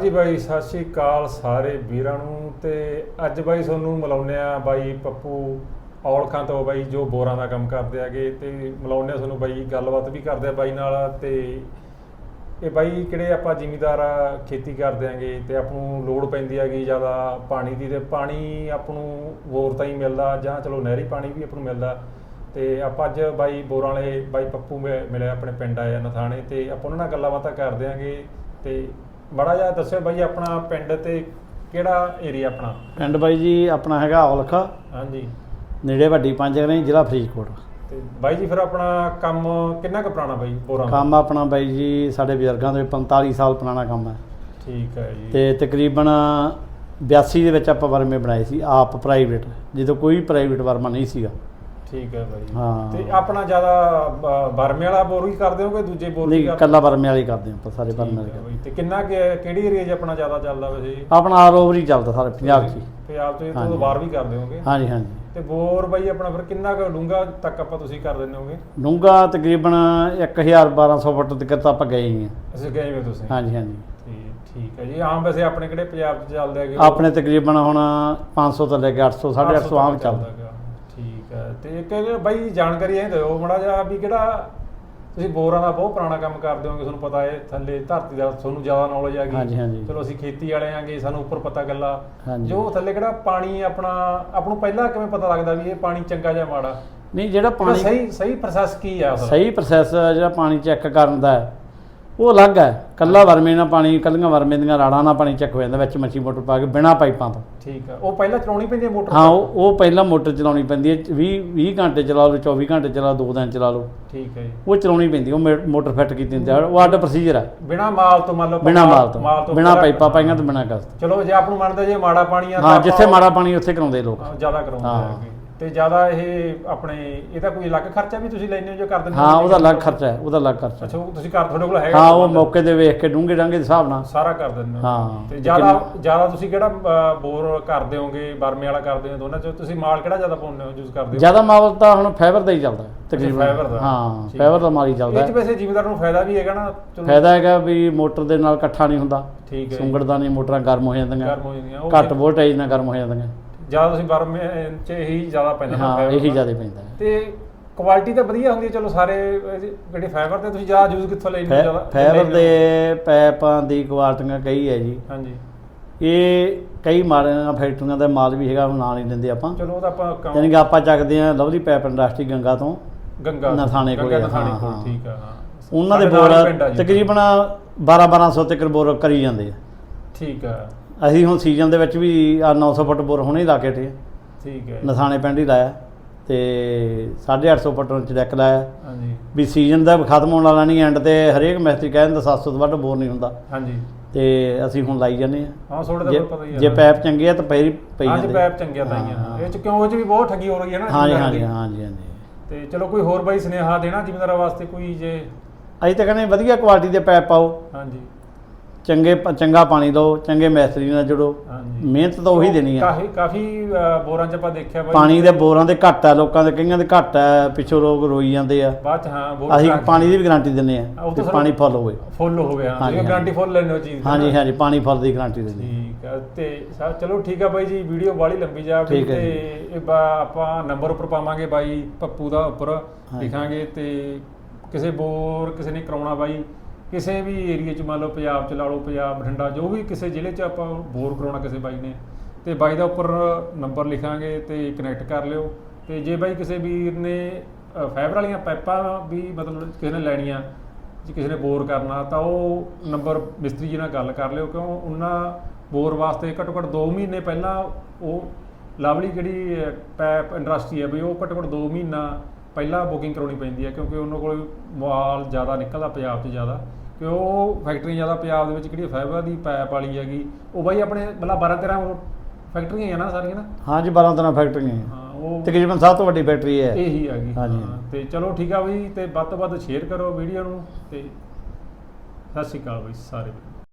ਹਾਂਜੀ ਬਾਈ, ਸਤਿ ਸ਼੍ਰੀ ਅਕਾਲ ਸਾਰੇ ਵੀਰਾਂ ਨੂੰ ਤੇ ਅੱਜ ਬਾਈ ਤੁਹਾਨੂੰ ਮਿਲਾਉਂਦੇ ਆ ਬਾਈ ਪੱਪੂ ਔਲਖਾਂ ਤੋਂ ਬਾਈ ਜੋ ਬੋਰਾਂ ਦਾ ਕੰਮ ਕਰਦੇ ਆਗੇ ਤੇ ਮਿਲਾਉਂਦੇ ਆ ਤੁਹਾਨੂੰ ਬਾਈ ਗੱਲਬਾਤ ਵੀ ਕਰਦੇ ਆ ਬਾਈ ਨਾਲ ਤੇ ਇਹ ਬਾਈ ਕਿਹੜੇ ਆਪਾਂ ਜ਼ਿਮੀਦਾਰ ਖੇਤੀ ਕਰਦੇ ਆਂਗੇ ਤੇ ਆਪ ਨੂੰ ਲੋੜ ਪੈਂਦੀ ਹੈਗੀ ਜ਼ਿਆਦਾ ਪਾਣੀ ਦੀ ਤੇ ਪਾਣੀ ਆਪ ਨੂੰ ਬੋਰ ਤਾਂ ਹੀ ਮਿਲਦਾ ਜਾਂ ਚਲੋ ਨਹਿਰੀ ਪਾਣੀ ਵੀ ਆਪ ਨੂੰ ਮਿਲਦਾ ਤੇ ਆਪਾਂ ਅੱਜ ਬਾਈ ਬੋਰਾਂ ਵਾਲੇ ਬਾਈ ਪੱਪੂ ਮਿ- ਮਿਲੇ ਆਪਣੇ ਪਿੰਡ ਆਏ ਆ ਨਥਾਣੇ ਤੇ ਆਪਾਂ ਉਹਨਾਂ ਨਾਲ ਗੱਲਾਂ ਬਾਤਾਂ ਕਰਦੇ ਆਂਗੇ ਤੇ ਬੜਾ ਜਿਹਾ ਦੱਸਿਓ ਬਾਈ ਆਪਣਾ ਪਿੰਡ ਤੇ ਕਿਹੜਾ ਏਰੀਆ ਆਪਣਾ? ਪਿੰਡ ਬਾਈ ਜੀ ਆਪਣਾ ਹੈਗਾ ਔਲਖਾ। ਹਾਂਜੀ। ਨੇੜੇ ਵੱਡੀ ਪੰਜਗਰੇ ਜ਼ਿਲ੍ਹਾ ਫਰੀਦਕੋਟ। ਤੇ ਬਾਈ ਜੀ ਫਿਰ ਆਪਣਾ ਕੰਮ ਕਿੰਨਾ ਕੁ ਪੁਰਾਣਾ ਬਾਈ ਬੋਰਾਂ ਦਾ ਕੰਮ ਆਪਣਾ ਬਾਈ ਜੀ ਸਾਡੇ ਬਜ਼ੁਰਗਾਂ ਦੇ 45 ਸਾਲ ਪੁਰਾਣਾ ਕੰਮ ਹੈ। ਠੀਕ ਹੈ ਜੀ। ਤੇ ਤਕਰੀਬਨ 82 ਦੇ ਵਿੱਚ ਆਪਾਂ ਵਰਮੇ ਬਣਾਏ ਸੀ ਆਪ ਪ੍ਰਾਈਵੇਟ ਜਦੋਂ ਕੋਈ ਪ੍ਰਾਈਵੇਟ ਵਰਮਾ ਨਹੀਂ ਸੀਗਾ। ਠੀਕ ਹੈ ਬਾਈ। ਹਾਂ। ਤੇ ਆਪਣਾ ਜ਼ਿਆਦਾ ਬਰਮੇ ਵਾਲਾ ਬੋਰ ਹੀ ਕਰਦੇ ਹੋਗੇ ਦੂਜੇ ਬੋਰ ਵੀ ਨਹੀਂ ਕਰਦੇ ਕੱਲਾ ਵਰਮੇ ਵਾਲੀ ਕਰਦੇ ਹਾਂ ਆਪਾਂ ਸਾਰੇ ਵਰਮੇ ਵਾਲੇ ਹੈ ਬਾਈ। ਤੇ ਕਿੰਨਾ ਕੁ- ਕਿਹੜੀ ਏਰੀਆ 'ਚ ਆਪਣਾ ਜ਼ਿਆਦਾ ਚੱਲਦਾ ਵੈਸੇ ਜੀ? ਹਾਂ। ਆਪਣਾ ਆਲ ਓਵਰ ਹੀ ਚੱਲਦਾ ਸਾਰੇ ਪੰਜਾਬ 'ਚ ਹੀ। ਪੰਜਾਬ ਤੋਂ ਇਹ ਤੋਂ। ਬਾਹਰ ਵੀ ਕਰਦੇ ਹੋਗੇ? ਹਾਂਜੀ ਹਾਂਜੀ। ਤੇ ਬੋਰ ਬਾਈ ਆਪਣਾ ਫਿਰ ਕਿੰਨਾ ਕੁ ਡੂੰਘਾ ਤੱਕ ਆਪਾਂ ਤੁਸੀਂ ਕਰ ਦਿੰਦੇ ਹੋਗੇ? ਡੂੰਘਾ ਤਕਰੀਬਨ 1200 ਫੁੱਟ ਤੱਕ ਤਾਂ ਆਪਾਂ ਗਏ ਹੀ ਹਾਂ। ਅਸੀਂ ਗਏ ਵੇ ਤੁਸੀਂ? ਹਾਂਜੀ ਹਾਂਜੀ। ਠੀਕ ਠੀਕ ਹੈ ਜੀ। ਆਮ ਵੈਸੇ ਆਪਣੇ ਕਿਹੜੇ ਪੰਜਾਬ 'ਚ ਚੱਲਦੇ ਹੈਗੇ? ਆਪਣੇ ਤਕਰੀਬਨ ਹੁਣ 500 ਤੋਂ ਲੈ ਕੇ 800 850 ਆਮ ਚੱਲਦਾ। ਹੈ ਤੇ ਇੱਕ ਬਾਈ ਜਾਣਕਾਰੀ ਇਹ ਦਿਓ ਮੜਾ ਜਿਹਾ ਵੀ ਕਿਹੜਾ ਤੁਸੀਂ ਬੋਰਾਂ ਦਾ ਬਹੁਤ ਪੁਰਾਣਾ ਕੰਮ ਕਰਦੇ ਹੋਗੇ ਤੁਹਾਨੂੰ ਪਤਾ ਹੈ ਥੱਲੇ ਧਰਤੀ ਦਾ ਤੁਹਾਨੂੰ ਜ਼ਿਆਦਾ ਨੌਲੇਜ ਹੈਗੀ ਹਾਂਜੀ, ਹਾਂਜੀ। ਚਲੋ ਅਸੀਂ ਖੇਤੀ ਵਾਲੇ ਆਂਗੇ ਸਾਨੂੰ ਉੱਪਰ ਪਤਾ ਗੱਲਾਂ ਹਾਂਜੀ। ਜੋ ਥੱਲੇ ਕਿਹੜਾ ਪਾਣੀ ਆਪਣਾ ਆਪ ਨੂੰ ਪਹਿਲਾਂ ਕਿਵੇਂ ਪਤਾ ਲੱਗਦਾ ਵੀ ਇਹ ਪਾਣੀ ਚੰਗਾ ਜਾਂ ਮਾੜਾ ਨਹੀਂ ਜਿਹੜਾ ਪਾਣੀ ਪਾਣੀ ਸਹੀ ਸਹੀ ਪ੍ਰੋਸੈਸ ਕੀ ਦਾ? ਸਹੀ ਪ੍ਰੋਸੈਸ ਜਿਹੜਾ ਪਾਣੀ ਚੈੱਕ ਕਰਨ ਦਾ ਹੈ, ਉਹ ਅਲੱਗ ਹੈ। ਕੱਲਾ ਵਰਮੇ ਨਾਲ ਪਾਣੀ ਕੱਲੀਆਂ ਵਰਮੇ ਦੀਆਂ ਰਾੜਾਂ ਨਾਲ ਪਾਣੀ ਚੈੱਕ ਹੋ ਜਾਂਦਾ ਵਿੱਚ ਮੱਛੀ ਮੋਟਰ ਪਾ ਕੇ ਬਿਨਾਂ ਪਾਈਪਾਂ ਤੋਂ। ਠੀਕ ਹੈ ਉਹ ਪਹਿਲਾਂ ਚਲਾਉਣੀ ਪੈਂਦੀ ਹੈ ਮੋਟਰ? ਹਾਂ ਉਹ ਉਹ ਪਹਿਲਾਂ ਮੋਟਰ ਚਲਾਉਣੀ ਪੈਂਦੀ ਹੈ। 20 20 ਘੰਟੇ ਚਲਾ ਲਓ 24 ਘੰਟੇ ਚਲਾ 2 ਦਿਨ ਚਲਾ ਲਓ। ਠੀਕ ਹੈ ਜੀ। ਉਹ ਚਲਾਉਣੀ ਪੈਂਦੀ ਉਹ ਮੋਟਰ ਫਿੱਟ ਕੀਤੀ ਹੁੰਦੀ ਹੈ। ਉਹ ਅੱਡ ਪ੍ਰੋਸੀਜਰ ਹੈ। ਬਿਨਾ ਮਾਲ ਤੋਂ ਮੰਨ ਲਓ ਬਿਨਾਂ ਮਾਲ ਤੋਂ। ਬਿਨਾਂ ਪਾਈਪਾਂ ਪਾਈਆਂ ਤੋਂ ਬਿਨਾਂ ਕਸ ਚਲੋ ਜੇ ਆਪ ਨੂੰ ਮੰਨਦਾ ਜੇ ਮਾੜਾ ਪਾਣੀ ਆ ਹਾਂ ਜਿੱਥੇ ਮਾੜਾ ਪਾਣੀ ਉੱਥੇ ਕਰਾਉਂਦੇ ਲੋਕ। ਜ਼ਿਆਦਾ ਕਰਾਉਂਦੇ ਹਾਂ। ਤੇ ਜ਼ਿਆਦਾ ਇਹ ਆਪਣੇ ਇਹਦਾ ਕੋਈ ਅਲੱਗ ਖਰਚਾ ਵੀ ਤੁਸੀਂ ਲੈਂਦੇ ਹੋ ਜੋ ਕਰ ਦਿੰਦੇ ਹਾਂ? ਉਹਦਾ ਅਲੱਗ ਖਰਚਾ ਹੈ ਉਹਦਾ ਅਲੱਗ ਖਰਚਾ ਅੱਛਾ ਉਹ ਤੁਸੀਂ ਕਰ ਤੁਹਾਡੇ ਕੋਲ ਹੈਗਾ ਹਾਂ ਉਹ ਮੌਕੇ ਤੇ ਵੇਖ ਕੇ ਡੂੰਘੇ ਡਾਂਗੇ ਦੇ ਹਿਸਾਬ ਨਾਲ। ਸਾਰਾ ਕਰ ਦਿੰਦੇ ਹੋ। ਹਾਂ। ਤੇ ਜ਼ਿਆਦਾ ਜ਼ਿਆਦਾ ਤੁਸੀਂ ਕਿਹੜਾ ਬੋਰ ਕਰਦੇ ਹੋਗੇ ਬਰਮੇ ਵਾਲਾ ਕਰਦੇ ਹੋ ਦੋਨਾਂ ਚੋਂ ਤੁਸੀਂ ਮਾਲ ਕਿਹੜਾ ਜ਼ਿਆਦਾ ਪਾਉਂਦੇ ਹੋ ਯੂਜ਼ ਕਰਦੇ ਹੋ? ਜ਼ਿਆਦਾ ਮਾਲ ਤਾਂ ਹੁਣ ਫਾਈਬਰ ਦਾ ਹੀ ਚੱਲਦਾ ਹੈ ਤਕਰੀਬਨ। fiber ਦਾ। ਹਾਂ ਫਾਈਬਰ ਦਾ ਮਾਲ ਹੀ ਚੱਲਦਾ ਇਹ ਚ ਵੈਸੇ ਜ਼ਿਮੀਦਾਰ ਨੂੰ ਫਾਇਦਾ ਵੀ ਹੈਗਾ ਨਾ? ਫਾਇਦਾ ਹੈਗਾ ਵੀ ਮੋਟਰ ਦੇ ਨਾਲ ਇਕੱਠਾ ਨਹੀਂ ਹੁੰਦਾ। ਠੀਕ ਹੈ ਸੁੰਗੜਦਾ ਨਹੀਂ ਮੋਟਰਾਂ ਗਰਮ ਹੋ ਜਾਂਦੀਆਂ। ਗਰਮ ਹੋ ਜਾਂਦੀਆਂ ਘੱਟ ਵੋਲਟੇਜ ਨਾਲ ਗਰਮ ਹੋ ਜਾਂਦੀਆਂ। ਜ਼ਿਆਦਾ ਤੁਸੀਂ ਬਰਮੇ ਚ ਇਹੀ ਜ਼ਿਆਦਾ ਪੈਂਦਾ ਹਾਂ fiber ਇਹੀ ਦਾ। ਜ਼ਿਆਦਾ ਪੈਂਦਾ ਹੈ ਤੇ ਕੁਆਲਿਟੀ ਤਾਂ ਵਧੀਆ ਹੁੰਦੀ ਹੈ ਚਲੋ ਸਾਰੇ ਜਿਹੜੇ ਫਾਈਬਰ ਤੇ ਤੁਸੀਂ ਜ਼ਿਆਦਾ ਯੂਜ਼ ਕਿੱਥੋਂ ਲੈਂਦੇ ਹੋ ਫੈ- ਜ਼ਿਆਦਾ ਫਾਈਬਰ ਹੋ? ਦੇ ਪੈਪਾਂ ਦੀ ਕੁਆਲਟੀਆਂ ਕਈ ਹੈ ਜੀ ਹਾਂਜੀ ਇਹ ਕਈ ਮਾੜੀਆਂ ਫੈਕਟਰੀਆਂ ਦਾ ਮਾਲ ਵੀ ਹੈਗਾ ਉਹ ਨਾਂ ਨਹੀਂ ਦਿੰਦੇ ਆਪਾਂ ਚਲੋ ਉਹਦਾ ਆਪਾਂ ਕੰਮ- ਯਾਨੀ ਕਿ ਆਪਾਂ ਚੱਕਦੇ ਆ ਲਵਲੀ ਪੈਪ ਇੰਡਸਟਰੀ ਗੰਗਾ ਤੋਂ ਗੰਗਾ ਨਥਾਣੇ ਕੋਲੇ ਗੰਗਾ ਆ, ਨਥਾਣੇ ਹਾਂ, ਕੋਲ ਹਾਂ। ਠੀਕ ਆ ਹਾਂ ਉਹਨਾਂ ਦੇ ਸਾਡੇ ਨਾਲ ਬੋਰ ਹੀ ਪਿੰਡ ਆ ਜੀ। ਤਕਰੀਬਨ 12 1200 ਤੱਕ ਬੋਰ ਕਰੀ ਜਾਂਦੇ ਆ ਠੀਕ ਆ ਅਸੀਂ ਹੁਣ ਸੀਜ਼ਨ ਦੇ ਵਿੱਚ ਵੀ ਆ 900 ਫੁੱਟ ਬੋਰ ਹੁਣੇ ਲਾ ਕੇ ਹਟੇ ਠੀਕ ਹੈ। ਨਥਾਣੇ ਪਿੰਡ ਹੀ ਲਾਇਆ। ਤੇ 850 ਫੁੱਟ ਚ ਡੈਕ ਲਾਇਆ। ਹਾਂਜੀ। ਵੀ ਸੀਜ਼ਨ ਦਾ ਖਤਮ ਹੋਣ ਵਾਲਾ ਨਹੀਂ ਐਂਡ ਤੇ ਹਰੇਕ ਮਿਸਤਰੀ ਕਹਿ ਦਿੰਦਾ 700 ਤੋਂ ਵੱਧ ਬੋਰ ਨਹੀਂ ਹੁੰਦਾ। ਹਾਂਜੀ। ਤੇ ਅਸੀਂ ਹੁਣ ਲਾਈ ਜਾਂਦੇ ਆ ਹਾਂ ਥੋੜਾ ਜੇ ਤਾਂ ਪਤਾ ਹੀ ਹੈ ਜੇ ਪੈਪ ਚੰਗੇ ਆ ਤਾਂ ਹੀ ਪਈ ਹਾਂਜੀ ਜਾਂਦੇ ਪੈਪ ਚੰਗਿਆ ਤਾਂ ਹੀ। ਆ ਇਹ ਚ ਕਿਉਂ? ਇਹ ਚ ਵੀ ਬਹੁਤ ਠੱਗੀ ਹੋ ਰਹੀ ਹੈ ਨਾ ਹਾਂਜੀ ਜ਼ਿਮੀਂਦਾਰਾਂ ਹਾਂਜੀ ਦੀ। ਹਾਂਜੀ ਹਾਂਜੀ। ਤੇ ਚਲੋ ਕੋਈ ਹੋਰ ਬਾਈ ਸੁਨੇਹਾ ਦੇਣਾ ਜ਼ਿਮੀਂਦਾਰਾਂ ਵਾਸਤੇ ਕੋਈ ਜੇ? ਅਸੀਂ ਤਾਂ ਕਹਿੰਦੇ ਵਧੀਆ ਕੁਆਲਿਟੀ ਦੇ ਪੈਪ ਪਾਓ। ਹਾਂਜੀ। ਚੰਗੇ ਪ- ਚੰਗਾ ਪਾਣੀ ਦਿਓ ਚੰਗੇ ਮਿਸਤਰੀ ਨਾਲ ਜੁੜੋ ਹਾਂਜੀ ਮਿਹਨਤ ਤਾਂ ਉਹੀ ਦੇਣੀ ਆ ਕਾਫੀ ਕਾਫੀ ਅ, ਬੋਰਾਂ ਚ ਆਪਾਂ ਦੇਖਿਆ ਬਾਈ ਪਾਣੀ ਦੇ ਬੋਰਾਂ ਦੇ ਘੱਟ ਆ ਲੋਕਾਂ ਦੇ ਕਈਆਂ ਦੇ ਘੱਟ ਆ ਪਿੱਛੋਂ ਲੋਕ ਰੋਈ ਜਾਂਦੇ ਆ ਬਾਅਦ ਚ ਹਾਂ ਬੋਰ ਅਸੀਂ ਪਾਣੀ ਦੀ ਵੀ ਗਾਰੰਟੀ ਹਾਂ, ਆ ਉਹ ਕਿ ਪਾਣੀ ਫੁੱਲ ਹੋਵੇ ਫੁੱਲ ਹੋਵੇ ਹਾਂ ਹਾਂਜੀ, ਤੁਸੀਂ ਹਾਂਜੀ। ਗਾਰੰਟੀ ਫੁੱਲ ਲੈਣੇ ਹੋ ਚੀਜ਼ ਦੀ ਹਾਂਜੀ। ਹਾਂਜੀ ਪਾਣੀ ਫੁੱਲ ਦੀ ਗਾਰੰਟੀ ਆ। ਠੀਕ ਆ ਤੇ ਸਾ- ਚਲੋ ਠੀਕ ਆ ਬਾਈ ਜੀ ਵੀਡੀਓ ਬਾਲੀ ਲੰਬੀ ਜਾ ਵੀ ਠੀਕ ਹੈ ਤੇ ਇਹ ਬਾ- ਆਪਾਂ ਨੰਬਰ ਉੱਪਰ ਪਾਵਾਂਗੇ ਬਾਈ ਪੱਪੂ ਦਾ ਉੱਪਰ। ਲਿਖਾਂਗੇ ਤੇ ਕਿਸੇ ਬੋਰ ਕਿਸੇ ਨੇ ਕਰਾਉਣਾ ਬਾਈ ਕਿਸੇ ਵੀ ਏਰੀਆ ਚ ਮੰਨ ਲਓ ਪੰਜਾਬ ਚ ਲਾ ਲਓ ਪੰਜਾਬ ਬਠਿੰਡਾ ਜੋ ਵੀ ਕਿਸੇ ਜ਼ਿਲ੍ਹੇ ਚ ਆਪਾਂ ਬੋਰ ਕਰਾਉਣਾ ਕਿਸੇ ਬਾਈ ਨੇ ਤੇ ਬਾਈ ਦਾ ਉੱਪਰ ਨੰਬਰ ਲਿਖਾਂਗੇ ਤੇ ਕਨੈਕਟ ਕਰ ਲਿਓ। ਤੇ ਜੇ ਬਾਈ ਕਿਸੇ ਵੀਰ ਨੇ ਅ, ਫਾਈਬਰ ਵਾਲੀਆਂ ਪਾਈਪਾਂ ਵੀ ਮਤਲਬ ਕਿਸੇ ਨੇ ਲੈਣੀਆਂ ਜੇ ਕਿਸੇ ਨੇ ਬੋਰ ਕਰਨਾ ਤਾਂ ਉਹ ਨੰਬਰ ਮਿਸਤਰੀ ਜੀ ਨਾਲ ਗੱਲ ਕਰ ਲਿਓ ਕਿਉਂ ਉਹਨਾਂ ਬੋਰ ਵਾਸਤੇ ਘੱਟੋ ਘੱਟ 2 ਮਹੀਨੇ ਪਹਿਲਾਂ ਉਹ ਲਵਲੀ ਜਿਹੜੀ ਪੈਪ ਇੰਡਸਟਰੀ ਹੈ ਵੀ ਉਹ ਘੱਟੋ ਘੱਟ 2 ਮਹੀਨਾ ਪਹਿਲਾਂ ਬੁਕਿੰਗ ਕਰਾਉਣੀ ਪੈਂਦੀ ਹੈ ਕਿਉਂਕਿ ਉਹਨਾਂ ਕੋਲ ਮਾਲ ਜ਼ਿਆਦਾ ਨਿਕਲਦਾ ਪੰਜਾਬ 'ਚ ਜ਼ਿਆਦਾ। ਕਿ ਉਹ ਫੈਕਟਰੀ ਜ਼ਿਆਦਾ ਪੰਜਾਬ ਦੇ ਵਿੱਚ ਜਿਹੜੀ ਫਾਈਬਰ ਦੀ ਪੈਪ ਵਾਲੀ ਹੈਗੀ ਉਹ ਬਾਈ ਆਪਣੇ ਮਤਲਬ 12 13 ਫੈਕਟਰੀਆਂ ਹੀ ਆ ਨਾ ਸਾਰੀਆਂ ਨਾ? ਹਾਂਜੀ 12 ਤਰ੍ਹਾਂ ਫੈਕਟਰੀਆਂ ਹੈ ਹਾਂ ਉਹ ਤਕਰੀਬਨ ਸਭ ਤੋਂ ਵੱਡੀ ਫੈਕਟਰੀ ਹੈ। ਇਹੀ ਹੈਗੀ ਹਾਂਜੀ। ਹਾਂ, ਤੇ ਚਲੋ ਠੀਕ ਆ ਬਈ ਤੇ ਵੱਧ ਤੋਂ ਵੱਧ ਸ਼ੇਅਰ ਕਰੋ ਵੀਡੀਓ ਨੂੰ ਤੇ ਸਤਿ ਸ਼੍ਰੀ ਅਕਾਲ ਬਈ ਸਾਰੇ